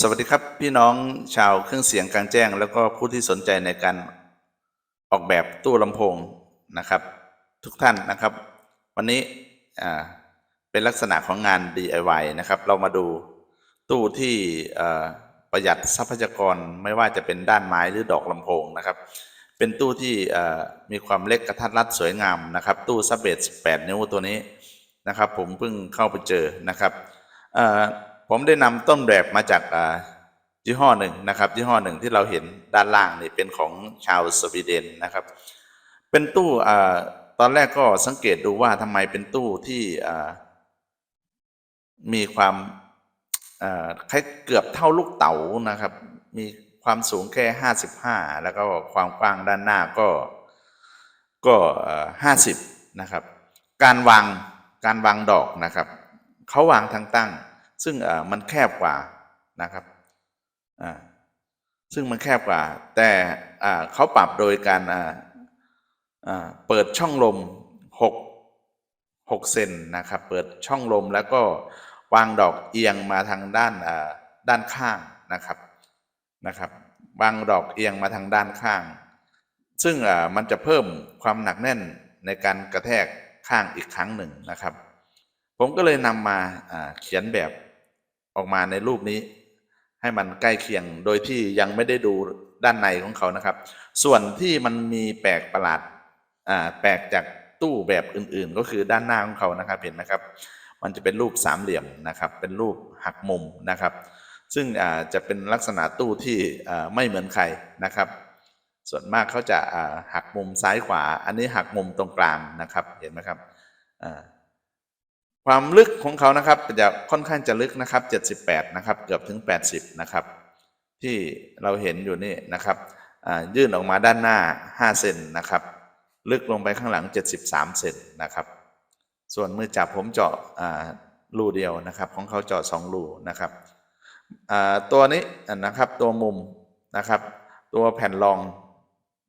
สวัสดีครับพี่น้องชาวเครื่องเสียงกลางแจ้ง แล้วก็ผู้ที่สนใจในการออกแบบตู้ลำโพงนะครับ ทุกท่านนะครับ วันนี้เป็นลักษณะของงาน DIY นะครับ เรามาดูตู้ที่ประหยัดทรัพยากรไม่ว่าจะเป็นด้านไม้หรือดอกลำโพงนะครับ เป็นตู้ที่มีความเล็กกระทัดรัดสวยงามนะครับ ตู้ซับเบส8นิ้วตัวนี้นะครับ ผมเพิ่งเข้าไปเจอนะครับ ผมได้นำต้นแบบมาจากยี่ห้อหนึ่งนะครับยี่ห้อหนึ่งที่เราเห็นด้านล่างนี่เป็นของชาวสวีเดนนะครับ เป็นตู้อ่าตอนแรกก็สังเกตดูว่าทำไมเป็นตู้ที่มีความคล้ายเกือบเท่าลูกเต๋านะครับ มีความสูงแค่ห้าสิบห้าแล้วก็ความกว้างด้านหน้าก็ก็ห้าสิบนะครับ การวางการวางดอกนะครับ เขาวางทางตั้ง ซึ่งมันแคบกว่านะครับซึ่งมันแคบกว่า แต่เขาปรับโดยการเปิดช่องลม 6 6เซนนะครับ เปิดช่องลมแล้วก็วางดอกเอียงมาทางด้านด้านข้างนะครับนะครับ วางดอกเอียงมาทางด้านข้าง ซึ่งมันจะเพิ่มความหนักแน่นในการกระแทกข้างอีกครั้งหนึ่งนะครับ ผมก็เลยนำมาเขียนแบบออกมาในรูปนี้ ให้มันใกล้เคียงโดยที่ยังไม่ได้ดูด้านในของเขานะครับ ส่วนที่มันมีแปลกประหลาดแปลกจากตู้แบบอื่นๆ ก็คือด้านหน้าของเขานะครับเห็นไหมครับ มันจะเป็นรูปสามเหลี่ยมนะครับ เป็นรูปหักมุมนะครับ ซึ่งจะเป็นลักษณะตู้ที่ไม่เหมือนใครนะครับ ส่วนมากเขาจะหักมุมซ้ายขวา อันนี้หักมุมตรงกลางนะครับเห็นไหมครับ ความลึกของเขานะครับจะค่อนข้างจะลึกนะครับ 78 นะครับ เกือบถึง 80 นะครับ ที่เราเห็นอยู่นี่นะครับยื่นออกมาด้านหน้า 5 เซนนะครับ ลึกลงไปข้างหลัง 73 เซนนะครับ ส่วนมือจับผมเจาะรูเดียวนะครับ ของเขาเจาะ2รูนะครับตัวนี้นะครับตัวมุมนะครับ ตัวแผ่นรอง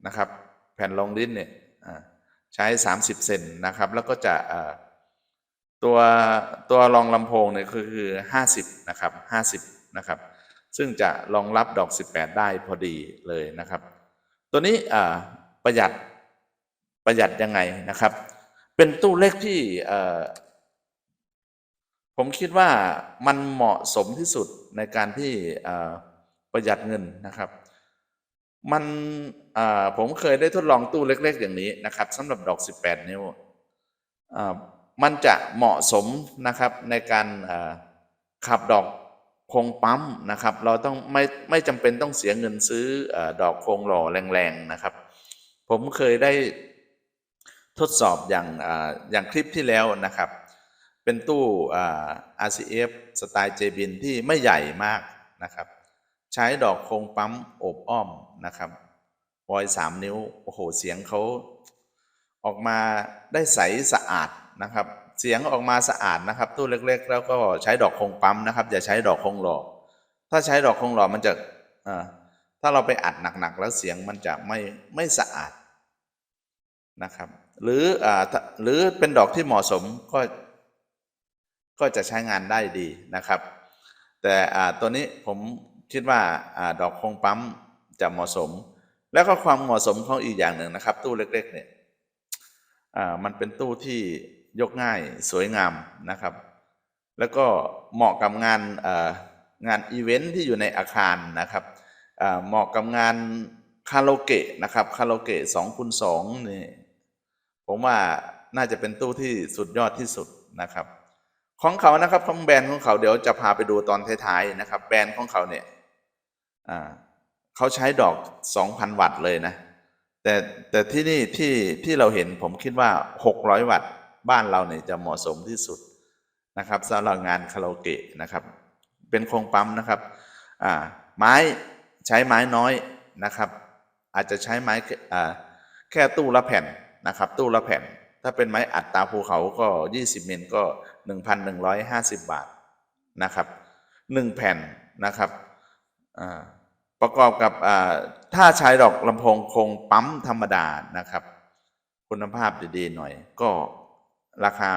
นะครับ แผ่นรองลิ้นเนี่ยใช้ 30 เซนนะครับ แล้วก็จะอ่า ตัวตัวรองลำโพงเนี่ยคือคือห้าสิบนะครับห้าสิบนะครับ ซึ่งจะรองรับดอก 18 ได้พอดีเลยนะครับ ตัวนี้ประหยัดประหยัดยังไงนะครับ เป็นตู้เล็กที่ผมคิดว่ามันเหมาะสมที่สุดในการที่ประหยัดเงินนะครับ มันผมเคยได้ทดลองตู้เล็ก ๆ อย่างนี้นะครับสำหรับดอก 18 นิ้วอ่า มันจะเหมาะสมนะครับในการขับดอกคงปั๊มนะครับ เราต้องไม่ไม่จำเป็นต้องเสียเงินซื้ออดอกคงหล่อแรงๆนะครับ ผมเคยได้ทดสอบอย่างออย่างคลิปที่แล้วนะครับ เป็นตู้อา RCF สไตล์เจบินที่ไม่ใหญ่มากนะครับ ใช้ดอกโคงปั๊มอบอ้อมนะครับปอยสามนิ้ว โอ้โห เสียงเขาออกมาได้ใสสะอาด นะครับ เสียงออกมาสะอาดนะครับ ตู้เล็กๆ แล้วก็ใช้ดอกคงปั๊มนะครับ อย่าใช้ดอกคงหล่อถ้าใช้ดอกคงหล่อมันจะถ้าเราไปอัดหนักๆ แล้วเสียงมันจะไม่ไม่สะอาดนะครับ หรืออหรือเป็นดอกที่เหมาะสมก็ก็จะใช้งานได้ดีนะครับ แต่ตัวนี้ผมคิดว่าอดอกคงปั๊มจะเหมาะสม แล้วก็ความเหมาะสมของอีกอย่างหนึ่งนะครับ ตู้เล็ก ๆ เนี่ยมันเป็นตู้ที่ ยกง่ายสวยงามนะครับ แล้วก็เหมาะกับงานงานอีเวนท์ที่อยู่ในอาคารนะครับเหมาะกับงานคาราโอเกะนะครับคาราโอเกะสองคูณสองนี่ผมว่าน่าจะเป็นตู้ที่สุดยอดที่สุดนะครับ ของเขานะครับของแบรนด์ของเขาเดี๋ยวจะพาไปดูตอนท้ายๆนะครับ แบรนด์ของเขาเนี่ยเขาใช้ดอก 2,000 วัตต์เลยนะแต่แต่ที่นี่ที่ที่เราเห็นผมคิดว่า 600 วัตต์ บ้านเราเนี่ยจะเหมาะสมที่สุดนะครับสำหรับงานคาราโอเกะนะครับ เป็นโครงปั๊มนะครับอ่าไม้ใช้ไม้น้อยนะครับ อาจจะใช้ไม้แค่ตู้ละแผ่นนะครับ ตู้ละแผ่น ถ้าเป็นไม้อัดตาภูเขาก็ 20มิลก็ 1,150 บาทนะครับ1แผ่นนะครับประกอบกับอ่าถ้าใช้ดอกลำโพงโคงปั๊มธรรมดานะครับ คุณภาพดีๆหน่อยก็ ราคา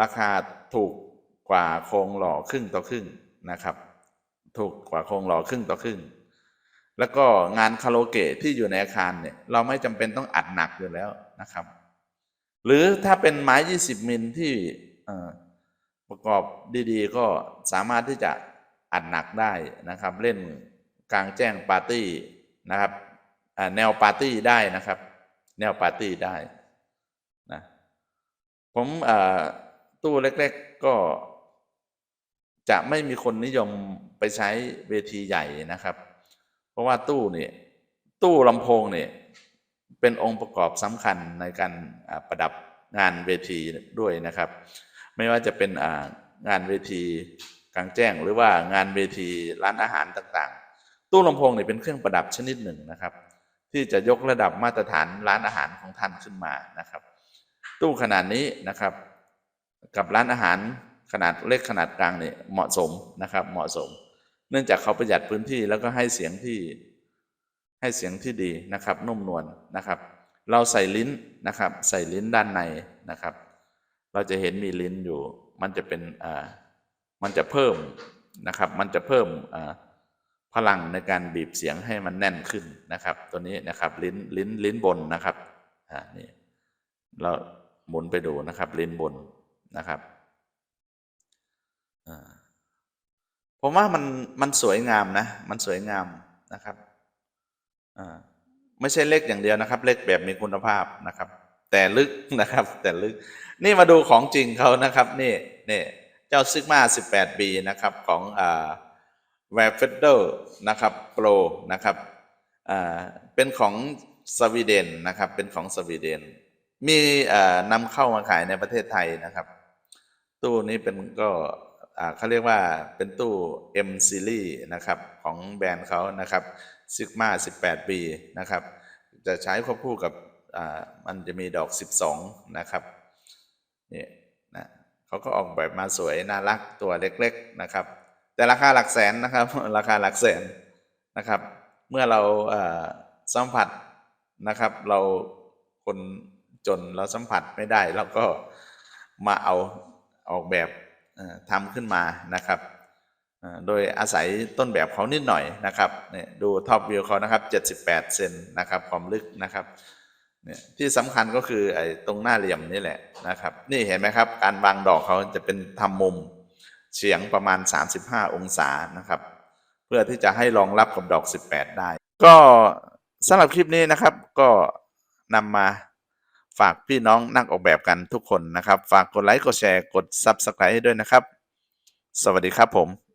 ราคาถูกกว่าโครงหล่อครึ่งต่อครึ่งนะครับ ถูกกว่าโครงหล่อครึ่งต่อครึ่ง แล้วก็งานคาราโอเกะที่อยู่ในอาคารเนี่ยเราไม่จำเป็นต้องอัดหนักอยู่แล้วนะครับ หรือถ้าเป็นไม้ 20 มิลที่ประกอบดีๆ ก็สามารถที่จะอัดหนักได้นะครับ เล่นกลางแจ้งปาร์ตี้นะครับแนวปาร์ตี้ได้นะครับ แนวปาร์ตี้ได้ ผมอ่อตู้เล็ก ๆ ก็ จะไม่มีคนนิยมไปใช้เวทีใหญ่นะครับ เพราะว่าตู้เนี่ยตู้ลำโพงเนี่ยเป็นองค์ประกอบสำคัญในการประดับงานเวทีด้วยนะครับ ไม่ว่าจะเป็นงานเวทีกลางแจ้ง หรือว่างานเวทีร้านอาหารต่างๆ ตู้ลำโพงเนี่ยเป็นเครื่องประดับชนิดหนึ่งนะครับ ที่จะยกระดับมาตรฐานร้านอาหารของท่านขึ้นมานะครับ ตู้ขนาดนี้นะครับ กับร้านอาหารขนาดเล็กขนาดกลางเนี่ยเหมาะสมนะครับเหมาะสม เนื่องจากเขาประหยัดพื้นที่แล้วก็ให้เสียงที่ให้เสียงที่ดีนะครับนุ่มนวลนะครับ เราใส่ลิ้นนะครับ ใส่ลิ้นด้านในนะครับ เราจะเห็นมีลิ้นอยู่ มันจะเป็นอ่ามันจะเพิ่มนะครับ มันจะเพิ่มอ่าพลังในการบีบเสียงให้มันแน่นขึ้นนะครับ ตัวนี้นะครับลิ้นลิ้นลิ้นบนนะครับอ่านี่เรา หมุนไปดูนะครับลิ้นบนนะครับผมว่ามันมันสวยงามนะ มันสวยงามนะครับไม่ใช่เล็กอย่างเดียวนะครับ เล็กแบบมีคุณภาพนะครับ แต่ลึกนะครับ แต่ลึก นี่มาดูของจริงเขานะครับ นี่นี่เจ้าซิกมา 18ปีนะครับของอ่าแวร์เฟเดอร์นะครับโปรนะครับอ่าเป็นของสวีเดนนะครับ เป็นของสวีเดน มีนำเข้ามาขายในประเทศไทยนะครับ ตู้นี้เป็นก็เขาเรียกว่าเป็นตู้ M Series นะครับ ของแบรนด์เขานะครับ Sigma 18 ปีนะครับ จะใช้ควบคู่กับมันจะมีดอก 12 นะครับนี่นะเขาก็ออกแบบมาสวย น่ารักตัวเล็กๆนะครับ แต่ราคาหลักแสนนะครับ ราคาหลักแสนนะครับ เมื่อเราสัมผัสนะครับ เราคน จนเราสัมผัสไม่ได้เราก็มาเอาออกแบบทำขึ้นมานะครับ โดยอาศัยต้นแบบเขานิดหน่อยนะครับเนี่ยดูท็อปวิวเขานะครับ 78 เซนนะครับความลึกนะครับเนี่ยที่สำคัญก็คือไอ้ตรงหน้าเหลี่ยมนี่แหละนะครับ นี่เห็นไหมครับ การวางดอกเขาจะเป็นทำมุมเฉียงประมาณ 35 องศานะครับ เพื่อที่จะให้รองรับกับดอก 18 ได้ ก็สำหรับคลิปนี้นะครับ ก็นำมา ฝากพี่น้องนักออกแบบกันทุกคนนะครับ ฝากกดไลค์กดแชร์กด Subscribe ให้ด้วยนะครับ สวัสดีครับผม